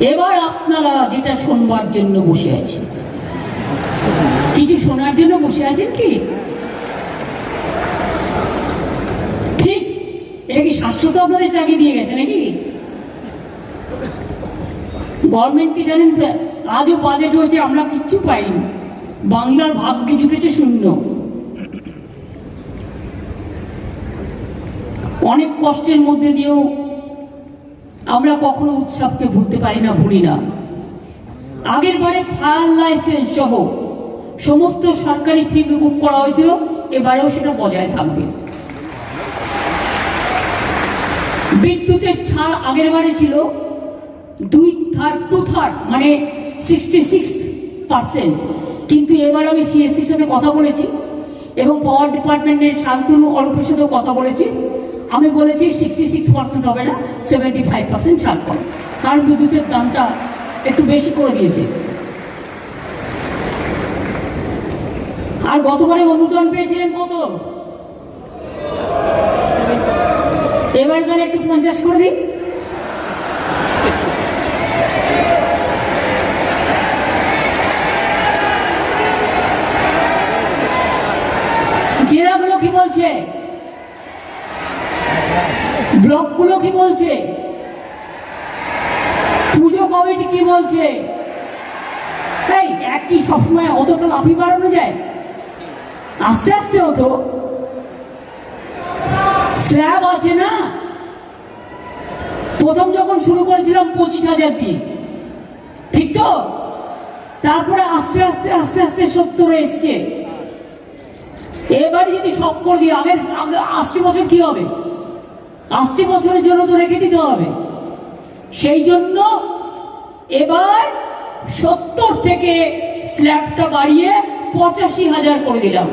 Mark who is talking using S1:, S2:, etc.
S1: এবার আপনারা যেটা শোনবার জন্য বসে আছেন। কিছু শোনার জন্য বসে আছেন কি? ঠিক এটা কি শাশ্বত আপনাদের চাকরি দিয়ে গেছে নাকি? গভর্নমেন্টকে জানেন তো, আজও বাজেট হয়েছে আমরা কিচ্ছু পাইনি। বাংলার ভাগ্যে জুটেছে শূন্য। অনেক কষ্টের মধ্যে দিয়েও আমরা কখনো উৎসবকে ভুলতে পারি না, ভুলি না। আগের বারে ফায়ার লাইসেন্স সহ সমস্ত সরকারি ফি মুকুব করা হয়েছিল, এবারেও সেটা বজায় থাকবে। বিদ্যুতের ছাড় আগের বারে ছিল দুই থার্ড টু থার্ড মানে সিক্সটি সিক্স পার্সেন্ট কিন্তু এবার আমি সিএসসির সাথে কথা বলেছি এবং পাওয়ার ডিপার্টমেন্টের শান্তনু অরূপের সাথেও কথা বলেছি। আমি বলেছি সিক্সটি সিক্স পার্সেন্ট হবে না সেভেন্টি ফাইভ পার্সেন্ট ছাড় কর। কারণ বিদ্যুতের দামটা একটু বেশি করে দিয়েছে। আর গতবারে অনুদান পেয়েছিলেন কত? এবার তাহলে একটু পঞ্চাশ করে দিই। জেলাগুলো কি বলছে? ব্লকগুলো কি বলছে? পুজো কমিটি কি বলছে? এই, একই সবসময় অতটা লাফি বাড়ানো যায়? আস্তে আস্তে হতো স্ল্যাব আছে না? প্রথম যখন শুরু করেছিলাম পঁচিশ হাজার দিয়ে। ঠিক তো? তারপরে আস্তে আস্তে আস্তে আস্তে সত্তর এসছে। এবারে যদি সব করে দিই, আগের, আগে আসছে বছর কি হবে? আসছে বছরের জন্য তো রেখে দিতে হবে। সেই জন্য এবার সত্তর থেকে স্ল্যাবটা বাড়িয়ে পঁচাশি হাজার করে দিলাম।